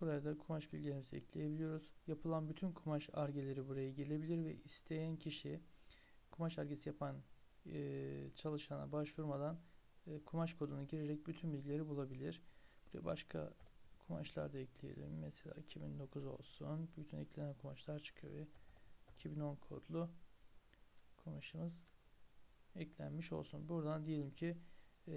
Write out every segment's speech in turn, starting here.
Buraya da kumaş bilgilerimizi ekleyebiliyoruz. Yapılan bütün kumaş argeleri buraya gelebilir ve isteyen kişi kumaş argesi yapan e, çalışana başvurmadan e, kumaş kodunu girerek bütün bilgileri bulabilir. Buraya başka kumaşlar da ekleyelim. Mesela 2009 olsun. Bütün eklenen kumaşlar çıkıyor ve 2010 kodlu kumaşımız eklenmiş olsun. Buradan diyelim ki e,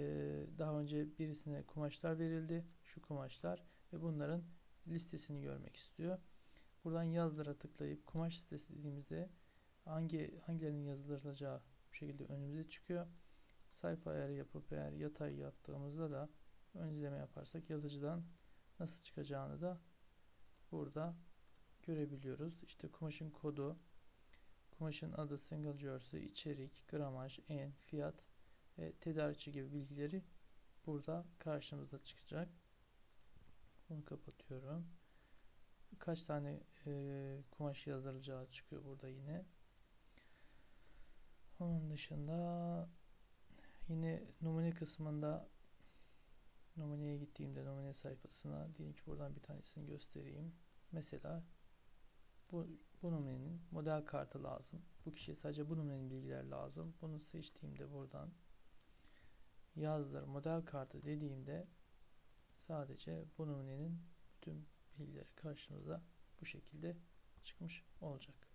daha önce birisine kumaşlar verildi. Şu kumaşlar ve bunların listesini görmek istiyor. Buradan yazdıra tıklayıp kumaş listesi dediğimizde hangi hangilerinin yazılacağı bu şekilde önümüze çıkıyor. Sayfa ayarı yapıp eğer yatay yaptığımızda da ön izleme yaparsak yazıcıdan nasıl çıkacağını da burada görebiliyoruz. İşte kumaşın kodu, kumaşın adı, single jersey, içerik, gramaj, en, fiyat ve tedarikçi gibi bilgileri burada karşımıza çıkacak. Bunu kapatıyorum. Kaç tane e, kumaş yazılacağı çıkıyor burada yine. Onun dışında yine numune kısmında numuneye gittiğimde numune sayfasına diyelim ki buradan bir tanesini göstereyim. Mesela bu, bu numunenin model kartı lazım. Bu kişiye sadece bu numunenin bilgileri lazım. Bunu seçtiğimde buradan yazdır model kartı dediğimde sadece bu numunenin bütün bilgileri karşımıza bu şekilde çıkmış olacak.